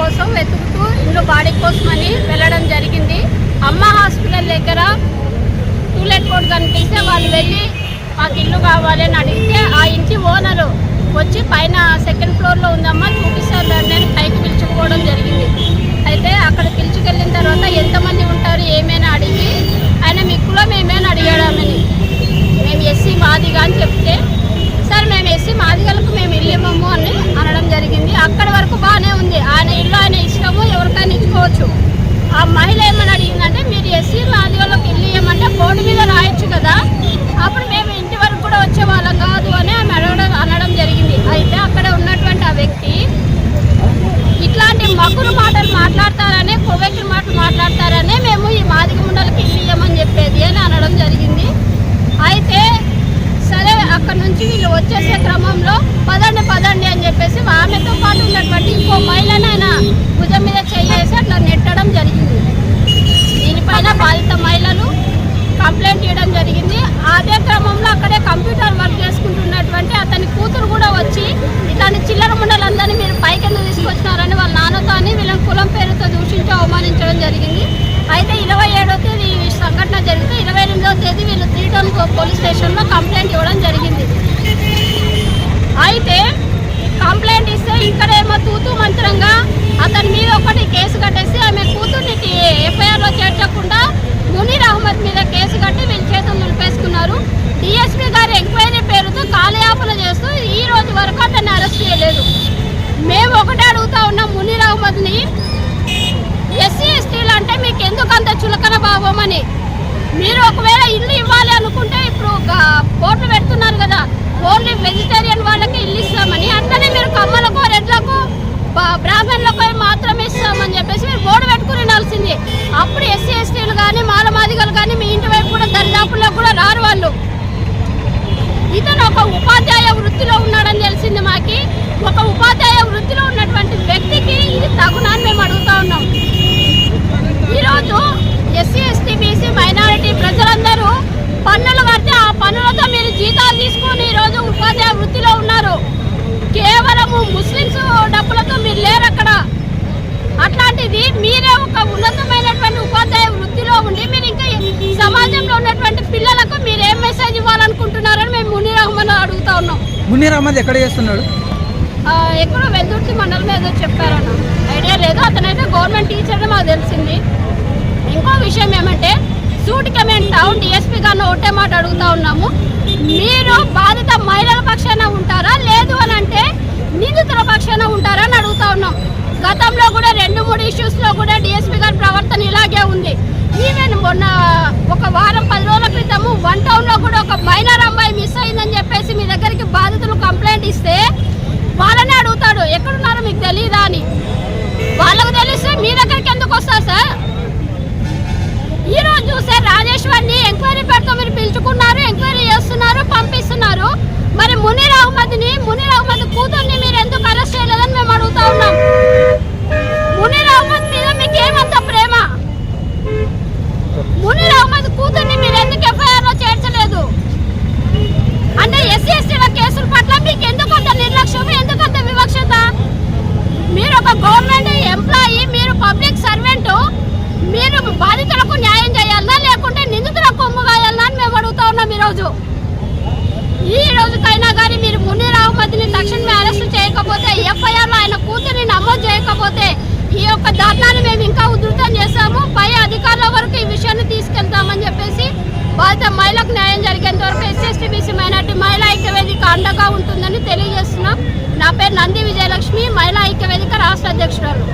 కోసం వెతుకుతూ ఇందులో బాడీ కోసమని వెళ్ళడం జరిగింది. అమ్మ హాస్పిటల్ దగ్గర టూలెట్ కోడ్ కనిపిస్తే వాళ్ళు వెళ్ళి మాకు ఇల్లు కావాలి అని అడిగితే ఆ ఇంటి ఓనరు వచ్చి పైన సెకండ్ ఫ్లోర్లో ఉందమ్మా చూపిస్తారు నేను పైకి పిలుచుకోవడం జరిగింది. అయితే అక్కడ పిలుచుకెళ్ళిన తర్వాత ఎంతమంది ఉంటారు ఏమైనా అడిగి ఆయన మీ కులం ఏమైనా అడిగాడు మేము ఎస్సీ మాదిగా అని చెప్తే సార్ మేము ఎస్సీ మాదిగలకు మేము ఇల్లు అని అనడం జరిగింది. అక్కడి వరకు బాగానే ఉంది. ఆయన ఎవరికైనా ఇచ్చుకోవచ్చు. ఆ మహిళ ఏమని అడిగిందంటే మీరు ఎస్సీ మాదిగలకు ఇల్లు ఇవ్వమంటే బోర్డు మీద రాయొచ్చు కదా అప్పుడు మేము ఇంటి వరకు కూడా వచ్చే వాళ్ళం కాదు అని ఆమె అడగడం అనడం జరిగింది అయితే అక్కడ ఉన్నటువంటి ఆ వ్యక్తి ఇట్లాంటి మగురు మాటలు మాట్లాడతారనే కొవ్వెక్కిన మాటలు మాట్లాడతారనే మేము ఈ మాదిగ ముండలకి ఇల్లు ఇవ్వమని చెప్పేది అని అనడం జరిగింది అయితే సరే అక్కడ నుంచి వీళ్ళు వచ్చేసే క్రమంలో పదండి పదండి అని చెప్పేసి ఆమెతో పాటు ఉన్నటువంటి ఇంకో మహిళను ఆయన భుజం మీద చేయేసి అట్లా నెట్టడం జరిగింది దీనిపైన బాధిత మహిళలు కంప్లైంట్ ఇవ్వడం జరిగింది అదే క్రమంలో అక్కడే కంప్యూటర్ వర్క్ చేసుకుంటున్నటువంటి అతని కూతురు కూడా వచ్చి ఇట్లాంటి చిల్లర ముండలందరినీ మీరు పైకి ఎందుకు తీసుకొచ్చినారని వాళ్ళ నాన్నతో అని వీళ్ళని కులం పేరుతో దూషించి అవమానించడం జరిగింది అయితే ఇరవై ఏడో తేదీ ఈ సంఘటన జరిగితే ఇరవై ఎనిమిదవ తేదీ వీళ్ళు త్రీ టౌన్ పోలీస్ స్టేషన్లో కంప్లైంట్ ఇవ్వడం జరిగింది. అయితే కంప్లైంట్ ఇస్తే ఇక్కడేమో తూతూ మంత్రంగా అతని మీద ఒకటి కేసు కట్టేసి ఆమె కూతుర్నికి ఎఫ్ఐఆర్లో చేర్చకుండా మునీర్ అహ్మద్ మీద కేసు కట్టి వీళ్ళ చేతులు నిలిపేసుకున్నారు. డిఎస్పీ గారి ఎంక్వైరీ పేరుతో కాలయాపన చేస్తూ ఈ రోజు వరకు అతన్ని అరెస్ట్ చేయలేదు. మేము ఒకటే అడుగుతా ఉన్నాం మునీర్ అహ్మద్ని. ఎస్సీ ఎస్టీలు అంటే మీకు ఎందుకు అంత చులకన భావం అని? ఓన్లీ వెజిటేరియన్ వాళ్ళకి ఇల్లు ఇస్తామని అట్లనే మీరు కమ్మలకు రెడ్లకు బ- బ్రాహ్మణులకు మాత్రమే ఇస్తామని చెప్పేసి మీరు బోర్డు పెట్టుకుని ఉండాల్సింది. అప్పుడు ఎస్సీ ఎస్టీలు కానీ మాలమాదిగలు కానీ మీ ఇంటి వైపు కూడా దరిదాపుల్లో కూడా రారు వాళ్ళు. ఇతను ఒక ఉపాధ్యాయ వృత్తిలో ఉన్నాడని తెలిసింది మాకి. ఒక ఉపాధ్యాయ వృత్తిలో ఉన్నటువంటి వ్యక్తికి ఇది తగునని మేము అడుగుతాం ఉన్నాం ఈరోజు ఎస్సీ ఎస్టీ బీసీ మైనారిటీ ప్రజలందరూ పన్నులు కడితే ఆ పన్నులతో మీరు జీతాలు తీసుకొని ఈరోజు ఉపాధ్యాయ వృత్తిలో ఉన్నారు ముస్లిమ్స్ డబ్బులతో మీరు లేరు అక్కడ. అట్లాంటిది మీరే ఒక ఉన్నతమైనటువంటి ఉపాధ్యాయ వృత్తిలో ఉండి మీరు ఇంకా సమాజంలో ఉన్నటువంటి పిల్లలకు మీరు ఏం మెసేజ్ ఇవ్వాలనుకుంటున్నారని మేము మునీర్ అహ్మద్ అడుగుతా ఉన్నాం. మునీర్ అహ్మద్ ఎక్కడ చేస్తున్నాడు? ఎక్కడో వెల్దుర్తి మండలం ఏదో చెప్పారన్న. ఐడియా లేదు అతనైతే గవర్నమెంట్ టీచర్ అని మాకు తెలిసింది. ఇంకో విషయం ఏమంటే సూటిగా మేము టౌన్ డిఎస్పీ గారిని ఒకటే మాట అడుగుతా ఉన్నాము. మీరు బాధిత మహిళల పక్షాన ఉంటారా? లేదు అని అంటే నిందితుల పక్షాన ఉంటారని అడుగుతా ఉన్నాం. గతంలో కూడా రెండు మూడు ఇష్యూస్లో కూడా డిఎస్పీ గారి ప్రవర్తన ఇలాగే ఉంది. ఈవెన్ మొన్న ఒక వారం పది రోజుల క్రితము వన్ టౌన్లో కూడా ఒక మైనర్ అమ్మాయి మిస్ అయిందని చెప్పేసి మీ దగ్గరికి బాధితులు కంప్లైంట్ ఇస్తే వాళ్ళనే అడుగుతాడు ఎక్కడున్నారో మీకు తెలియదా అని? వాళ్ళకు తెలిస్తే మీ దగ్గరికి ఎందుకు వస్తారు సార్? ఈ రోజు చూస్తే రాజేశ్వర్ని ఎంక్వైరీ పెడతా మీరు పిలుచుకున్నారు ఎంక్వైరీ చేస్తున్నారు పంపిస్తున్నారు. మరి మునీర్ అహ్మద్ని మునీర్ అహ్మద్ కూతుర్ని మీరు ఎందుకు అరెస్ట్ చేయలేదని మేము అడుగుతా ఉన్నాం మునీర్ అహ్మద్ మీద మీకు ఏమంత ప్రేమ మునీర్ అహ్మద్ కూతుర్ని మీరు ఎందుకు ఎఫ్ఐఆర్లో చేర్చలేదు అంటే ఎస్సీ ఎస్టీల కేసుల పట్ల మీకు ఎందుకు అంత నిర్లక్ష్యం ఎందుకు అంత వివక్షత మీరు ఒక గవర్నమెంట్ ఎంప్లాయీ మీరు పబ్లిక్ సర్వెంట్ మీరు బాధితులకు న్యాయం చేయాలన్నా లేకుంటే నిందితులకు కొమ్ము కాయాలన్నా అని మేము అడుగుతా ఉన్నాం ఈరోజు ఈ రోజుకైనా కానీ మీరు మునీర్ అహ్మద్ని తక్షణమే అరెస్ట్ చేయకపోతే ఎఫ్ఐఆర్లో ఆయన కూతురిని లేకపోతే ఈ యొక్క ధర్నాన్ని మేము ఇంకా ఉధృతం చేస్తాము పై అధికారుల వరకు ఈ విషయాన్ని తీసుకెళ్తామని చెప్పేసి బాధిత మహిళకు న్యాయం జరిగేంత వరకు ఎస్సీ బీసీ మైనార్టీ మహిళా ఐక్యవేదిక అండగా ఉంటుందని తెలియజేస్తున్నాం. నా పేరు నంది విజయలక్ష్మి మహిళా ఐక్యవేదిక రాష్ట్ర అధ్యక్షురాలు.